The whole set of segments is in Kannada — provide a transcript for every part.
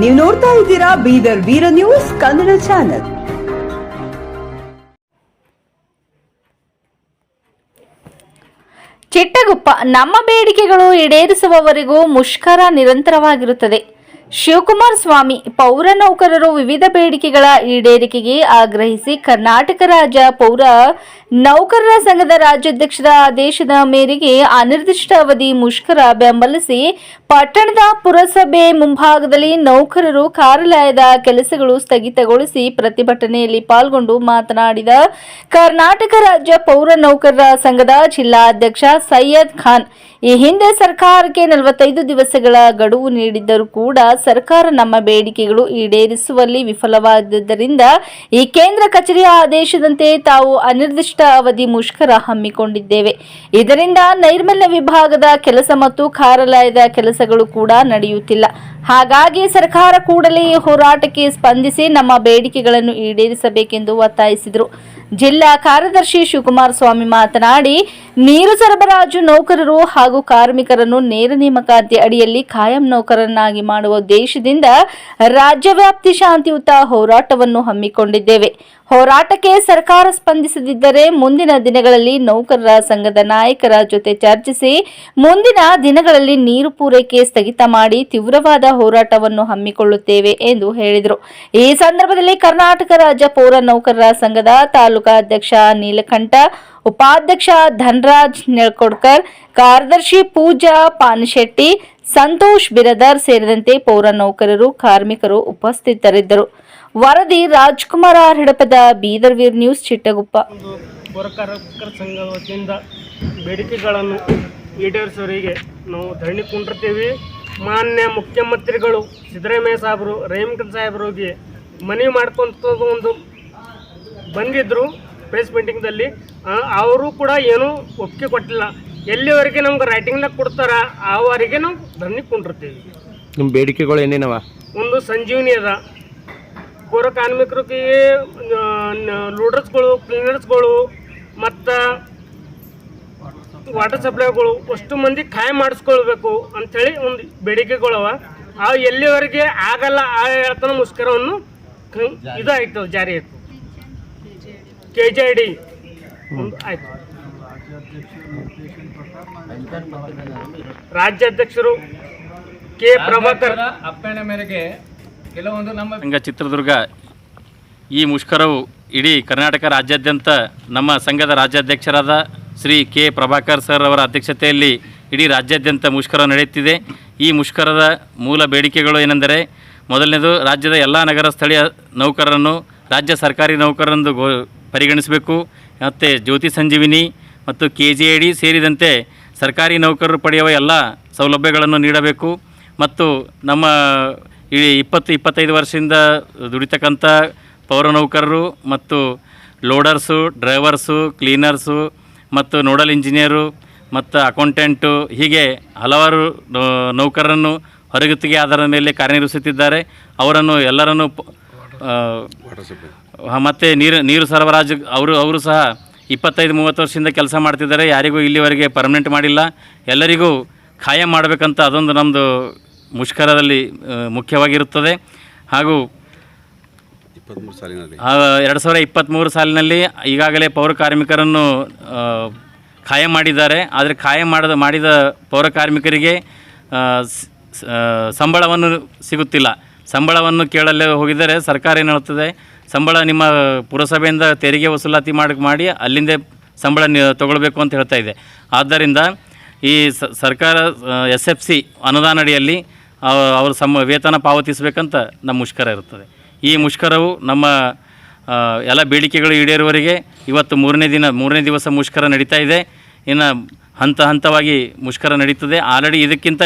ನೀವು ನೋಡ್ತಾ ಇದ್ದೀರಾ ಬೀದರ್ ವೀರ ನ್ಯೂಸ್ ಕನ್ನಡ ಚಾನೆಲ್. ಚಿಟ್ಟಗುಪ್ಪ ನಮ್ಮ ಬೇಡಿಕೆಗಳು ಈಡೇರಿಸುವವರೆಗೂ ಮುಷ್ಕರ ನಿರಂತರವಾಗಿರುತ್ತದೆ. ಶಿವಕುಮಾರ ಸ್ವಾಮಿ ಪೌರ ನೌಕರರು ವಿವಿಧ ಬೇಡಿಕೆಗಳ ಈಡೇರಿಕೆಗೆ ಆಗ್ರಹಿಸಿ ಕರ್ನಾಟಕ ರಾಜ್ಯ ಪೌರ ನೌಕರರ ಸಂಘದ ರಾಜ್ಯಾಧ್ಯಕ್ಷರ ಆದೇಶದ ಮೇರೆಗೆ ಅನಿರ್ದಿಷ್ಟ ಅವಧಿ ಮುಷ್ಕರ ಬೆಂಬಲಿಸಿ ಪಟ್ಟಣದ ಪುರಸಭೆ ಮುಂಭಾಗದಲ್ಲಿ ನೌಕರರು ಕಾರ್ಯಾಲಯದ ಕೆಲಸಗಳು ಸ್ಥಗಿತಗೊಳಿಸಿ ಪ್ರತಿಭಟನೆಯಲ್ಲಿ ಪಾಲ್ಗೊಂಡು ಮಾತನಾಡಿದ ಕರ್ನಾಟಕ ರಾಜ್ಯ ಪೌರ ನೌಕರರ ಸಂಘದ ಜಿಲ್ಲಾಧ್ಯಕ್ಷ ಸೈಯದ್ ಖಾನ್ ಈ ಹಿಂದೆ ಸರ್ಕಾರಕ್ಕೆ ನಲವತ್ತೈದು ದಿವಸಗಳ ಗಡುವು ನೀಡಿದ್ದರೂ ಕೂಡ ಸರ್ಕಾರ ನಮ್ಮ ಬೇಡಿಕೆಗಳು ಈಡೇರಿಸುವಲ್ಲಿ ವಿಫಲವಾದದ್ದರಿಂದ ಈ ಕೇಂದ್ರ ಕಚೇರಿಯ ಆದೇಶದಂತೆ ತಾವು ಅನಿರ್ದಿಷ್ಟ ಅವಧಿ ಮುಷ್ಕರ ಹಮ್ಮಿಕೊಂಡಿದ್ದೇವೆ. ಇದರಿಂದ ನೈರ್ಮಲ್ಯ ವಿಭಾಗದ ಕೆಲಸ ಮತ್ತು ಕಾರ್ಯಾಲಯದ ಕೆಲಸಗಳು ಕೂಡ ನಡೆಯುತ್ತಿಲ್ಲ. ಹಾಗಾಗಿ ಸರ್ಕಾರ ಕೂಡಲೇ ಹೋರಾಟಕ್ಕೆ ಸ್ಪಂದಿಸಿ ನಮ್ಮ ಬೇಡಿಕೆಗಳನ್ನು ಈಡೇರಿಸಬೇಕೆಂದು ಒತ್ತಾಯಿಸಿದರು. ಜಿಲ್ಲಾ ಕಾರ್ಯದರ್ಶಿ ಶಿವಕುಮಾರ ಸ್ವಾಮಿ ಮಾತನಾಡಿ, ನೀರು ಸರಬರಾಜು ನೌಕರರು ಹಾಗೂ ಕಾರ್ಮಿಕರನ್ನು ನೇರ ನೇಮಕಾತಿ ಅಡಿಯಲ್ಲಿ ಕಾಯಂ ನೌಕರನ್ನಾಗಿ ಮಾಡುವ ಉದ್ದೇಶದಿಂದ ರಾಜ್ಯವ್ಯಾಪ್ತಿ ಶಾಂತಿಯುತ ಹೋರಾಟವನ್ನು ಹಮ್ಮಿಕೊಂಡಿದ್ದೇವೆ. ಹೋರಾಟಕ್ಕೆ ಸರ್ಕಾರ ಸ್ಪಂದಿಸದಿದ್ದರೆ ಮುಂದಿನ ದಿನಗಳಲ್ಲಿ ನೌಕರರ ಸಂಘದ ನಾಯಕರ ಜೊತೆ ಚರ್ಚಿಸಿ, ಮುಂದಿನ ದಿನಗಳಲ್ಲಿ ನೀರು ಪೂರೈಕೆ ಸ್ಥಗಿತ ಮಾಡಿ ತೀವ್ರವಾದ ಹೋರಾಟವನ್ನು ಹಮ್ಮಿಕೊಳ್ಳುತ್ತೇವೆ ಎಂದು ಹೇಳಿದರು. ಈ ಸಂದರ್ಭದಲ್ಲಿ ಕರ್ನಾಟಕ ರಾಜ್ಯ ಪೌರ ನೌಕರರ ಸಂಘದ ತಾಲೂಕಾ ಅಧ್ಯಕ್ಷ ನೀಲಕಂಠ, ಉಪಾಧ್ಯಕ್ಷ ಧನರಾಜ್ ನೆಳ್ಕೊಡ್ಕರ್, ಕಾರ್ಯದರ್ಶಿ ಪೂಜಾ ಪಾನಶೆಟ್ಟಿ, ಸಂತೋಷ್ ಬಿರದರ್ ಸೇರಿದಂತೆ ಪೌರ ನೌಕರರು, ಕಾರ್ಮಿಕರು ಉಪಸ್ಥಿತರಿದ್ದರು. ವರದಿ ರಾಜ್ಕುಮಾರ್ ಹಿಡಪದ ಬೀದರ್ ವೀರ್ ನ್ಯೂಸ್ ಚಿಟ್ಟಗುಪ್ಪ. ಸಂಘದ ಬೇಡಿಕೆಗಳನ್ನು ಈಡೇರಿಸೋರಿಗೆ ನಾವು ಧರಣಿ ಕುಂಡಿರ್ತೀವಿ. ಮಾನ್ಯ ಮುಖ್ಯಮಂತ್ರಿಗಳು ಸಿದ್ದರಾಮಯ್ಯ ಸಾಹೇಬರು ರಹೀಮ್ಖಾನ್ ಸಾಹೇಬರಿಗೆ ಮನವಿ ಮಾಡ್ಕೊಂತ ಒಂದು ಬಂದಿದ್ದರು ಪ್ರೆಸ್ ಮೀಟಿಂಗ್ದಲ್ಲಿ ಅವರು ಕೂಡ ಏನೂ ಒಪ್ಪಿಗೆ ಕೊಟ್ಟಿಲ್ಲ. ಎಲ್ಲಿವರೆಗೆ ನಮ್ಗೆ ರೈಟಿಂಗ್ನಾಗ ಕೊಡ್ತಾರ ಆವರೆಗೆ ನಾವು ಧರಣಿ ಕುಂಡಿರ್ತೀವಿ. ನಿಮ್ಮ ಬೇಡಿಕೆಗಳು ಏನೇನವ? ಒಂದು ಸಂಜೀವಿನಿ ಅದ. ಪೌರ ಕಾರ್ಮಿಕರಿಗೆ ಲೂಡರ್ಸ್ಗಳು ಕ್ಲೀನರ್ಸ್ಗಳು ಮತ್ತು ವಾಟರ್ ಸಪ್ಲೈಗಳು ಅಷ್ಟು ಮಂದಿ ಖಾಯ ಮಾಡಿಸ್ಕೊಳ್ಬೇಕು ಅಂಥೇಳಿ ಒಂದು ಬೇಡಿಕೆಗಳವ ಆ ಎಲ್ಲಿವರೆಗೆ ಆಗಲ್ಲ ಆ ಹೇಳ್ತಾನ ಮುಷ್ಕರವನ್ನು ಕ- ಇದು ಆಯ್ತು ಜಾರಿ ಆಯ್ತು. ಕೆ ಜೆ ಡಿ ಆಯ್ತು. ರಾಜ್ಯಾಧ್ಯಕ್ಷರು ಕೆ ಪ್ರಭಾಕರ್. ಅಪ್ಪಣೆ ಮೇರೆಗೆ ಕೆಲವೊಂದು ನಮ್ಮ ಸಂಘ ಚಿತ್ರದುರ್ಗ ಈ ಮುಷ್ಕರವು ಇಡೀ ಕರ್ನಾಟಕ ರಾಜ್ಯಾದ್ಯಂತ ನಮ್ಮ ಸಂಘದ ರಾಜ್ಯಾಧ್ಯಕ್ಷರಾದ ಶ್ರೀ ಕೆ ಪ್ರಭಾಕರ್ ಸರ್ ಅವರ ಅಧ್ಯಕ್ಷತೆಯಲ್ಲಿ ಇಡೀ ರಾಜ್ಯಾದ್ಯಂತ ಮುಷ್ಕರ ನಡೆಯುತ್ತಿದೆ. ಈ ಮುಷ್ಕರದ ಮೂಲ ಬೇಡಿಕೆಗಳು ಏನೆಂದರೆ ಮೊದಲನೇದು ರಾಜ್ಯದ ಎಲ್ಲ ನಗರ ಸ್ಥಳೀಯ ನೌಕರರನ್ನು ರಾಜ್ಯ ಸರ್ಕಾರಿ ನೌಕರರಂದು ಗೋ ಪರಿಗಣಿಸಬೇಕು. ಮತ್ತು ಜ್ಯೋತಿ ಸಂಜೀವಿನಿ ಮತ್ತು ಕೆ ಜಿ ಐ ಡಿ ಸೇರಿದಂತೆ ಸರ್ಕಾರಿ ನೌಕರರು ಪಡೆಯುವ ಎಲ್ಲ ಸೌಲಭ್ಯಗಳನ್ನು ನೀಡಬೇಕು. ಮತ್ತು ನಮ್ಮ ಈ ಇಪ್ಪತ್ತು, ಇಪ್ಪತ್ತೈದು ವರ್ಷದಿಂದ ದುಡಿತಕ್ಕಂಥ ಪೌರ ನೌಕರರು ಮತ್ತು ಲೋಡರ್ಸು, ಡ್ರೈವರ್ಸು, ಕ್ಲೀನರ್ಸು ಮತ್ತು ನೋಡಲ್ ಇಂಜಿನಿಯರು ಮತ್ತು ಅಕೌಂಟೆಂಟು ಹೀಗೆ ಹಲವಾರು ನೌಕರರನ್ನು ಹೊರಗುತ್ತಿಗೆ ಆಧಾರದ ಮೇಲೆ ಕಾರ್ಯನಿರ್ವಹಿಸುತ್ತಿದ್ದಾರೆ. ಅವರನ್ನು ಎಲ್ಲರನ್ನು ಮತ್ತು ನೀರು ನೀರು ಸರಬರಾಜು ಅವರು ಅವರು ಸಹ ಇಪ್ಪತ್ತೈದು ಮೂವತ್ತು ವರ್ಷದಿಂದ ಕೆಲಸ ಮಾಡ್ತಿದ್ದಾರೆ. ಯಾರಿಗೂ ಇಲ್ಲಿವರೆಗೆ ಪರ್ಮನೆಂಟ್ ಮಾಡಿಲ್ಲ. ಎಲ್ಲರಿಗೂ ಖಾಯಂ ಮಾಡಬೇಕಂತ ಅದೊಂದು ನಮ್ಮದು ಮುಷ್ಕರದಲ್ಲಿ ಮುಖ್ಯವಾಗಿರುತ್ತದೆ. ಹಾಗೂ ಸಾಲಿನಲ್ಲಿ. ಎರಡು ಸಾವಿರ ಇಪ್ಪತ್ತ್ಮೂರು ಸಾಲಿನಲ್ಲಿ ಈಗಾಗಲೇ ಪೌರ ಕಾರ್ಮಿಕರನ್ನು ಖಾಯಂ ಮಾಡಿದ್ದಾರೆ. ಆದರೆ ಖಾಯಂ ಮಾಡಿದ ಮಾಡಿದ ಪೌರ ಕಾರ್ಮಿಕರಿಗೆ ಸಂಬಳವನ್ನು ಸಿಗುತ್ತಿಲ್ಲ. ಸಂಬಳವನ್ನು ಕೇಳಲು ಹೋಗಿದರೆ ಸರ್ಕಾರ ಏನು ಹೇಳುತ್ತದೆ? ಸಂಬಳ ನಿಮ್ಮ ಪುರಸಭೆಯಿಂದ ತೆರಿಗೆ ವಸೂಲಾತಿ ಮಾಡಿ ಮಾಡಿ ಅಲ್ಲಿಂದೇ ಸಂಬಳ ತಗೊಳ್ಬೇಕು ಅಂತ ಹೇಳ್ತಾ ಇದೆ. ಆದ್ದರಿಂದ ಈ ಸರ್ಕಾರ ಎಸ್ ಎಫ್ ಸಿ ಅನುದಾನ ಅಡಿಯಲ್ಲಿ ಅವರು ಸಮ, ವೇತನ ಪಾವತಿಸಬೇಕಂತ ನಮ್ಮ ಮುಷ್ಕರ ಇರುತ್ತದೆ. ಈ ಮುಷ್ಕರವು ನಮ್ಮ ಎಲ್ಲ ಬೇಡಿಕೆಗಳು ಈಡೇರುವವರಿಗೆ ಇವತ್ತು ಮೂರನೇ ದಿನ, ಮೂರನೇ ದಿವಸ ಮುಷ್ಕರ ನಡೀತಾ ಇದೆ. ಇನ್ನು ಹಂತ ಹಂತವಾಗಿ ಮುಷ್ಕರ ನಡೀತದೆ. ಆಲ್ರೆಡಿ ಇದಕ್ಕಿಂತ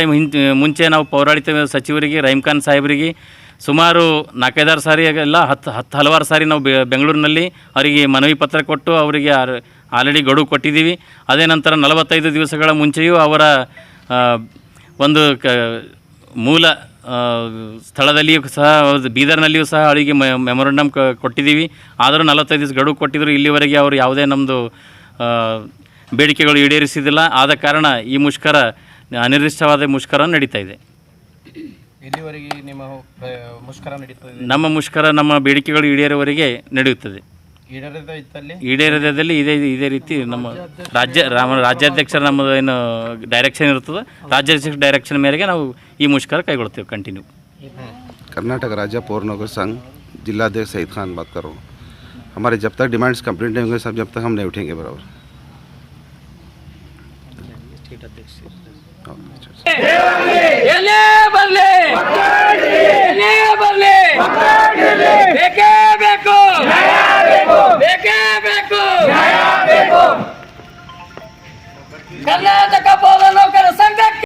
ಮುಂಚೆ ನಾವು ಪೌರಾಡಳಿತ ಸಚಿವರಿಗೆ ರಹೀಮ್ ಖಾನ್ ಸಾಹೇಬರಿಗೆ ಸುಮಾರು ನಾಲ್ಕೈದಾರು ಸಾರಿ ಎಲ್ಲ ಹತ್ತು ಹತ್ತು ಹಲವಾರು ಸಾರಿ ನಾವು ಬೆಂಗಳೂರಿನಲ್ಲಿ ಅವರಿಗೆ ಮನವಿ ಪತ್ರ ಕೊಟ್ಟು ಅವರಿಗೆ ಆಲ್ರೆಡಿ ಗಡುವು ಕೊಟ್ಟಿದ್ದೀವಿ. ಅದೇ ನಂತರ ನಲವತ್ತೈದು ದಿವಸಗಳ ಮುಂಚೆಯೂ ಅವರ ಒಂದು ಕ ಮೂಲ ಸ್ಥಳದಲ್ಲಿಯೂ ಸಹ ಬೀದರ್ನಲ್ಲಿಯೂ ಸಹ ಅವರಿಗೆ ಮೆಮೊರಂಡಮ್ ಕೊಟ್ಟಿದ್ದೀವಿ. ಆದರೂ ನಲವತ್ತೈದು ದಿವಸ ಗಡುವು ಕೊಟ್ಟಿದ್ದರು ಇಲ್ಲಿವರೆಗೆ ಅವರು ಯಾವುದೇ ನಮ್ಮದು ಬೇಡಿಕೆಗಳು ಈಡೇರಿಸಿದಿಲ್ಲ ಆದ ಕಾರಣ ಈ ಮುಷ್ಕರ, ಅನಿರ್ದಿಷ್ಟವಾದ ಮುಷ್ಕರ ನಡೀತಾ ಇದೆ. ಎಲ್ಲಿವರೆಗೆ ನಿಮ್ಮ ಪ್ರ- ಮುಷ್ಕರ ನಡೀತದೆ ನಮ್ಮ ಮುಷ್ಕರ ನಮ್ಮ ಬೇಡಿಕೆಗಳು ಈಡೇರುವವರೆಗೆ ನಡೆಯುತ್ತದೆ ಈಡೇರದ ಇತ್ತಲ್ಲಿ ಈಡೇರದಲ್ಲಿ ಇದೇ ಇದೇ ರೀತಿ ನಮ್ಮ ರಾಜ್ಯ ರಾಮ ರಾಜ್ಯಾಧ್ಯಕ್ಷರ ನಮ್ಮದು ಏನು ಡೈರೆಕ್ಷನ್ ಇರ್ತದೆ ರಾಜ್ಯಾಧ್ಯಕ್ಷ ಡೈರೆಕ್ಷನ್ ಮೇರೆಗೆ ನಾವು ಈ ಮುಷ್ಕರ ಕೈಗೊಳ್ತೇವೆ ಕಂಟಿನ್ಯೂ कर्नाटक राज्य पौर नौकर संघ जिलाध्यक्ष सईद खान बात कर रहा हूँ हमारे जब तक डिमांड्स कंप्लीट नहीं होंगे सब जब तक हम नहीं उठेंगे बराबर हाँ, अच्छा, अच्छा। ಎಲ್ಲೇ ಬರ್ಲಿ? ಎಲ್ಲೇ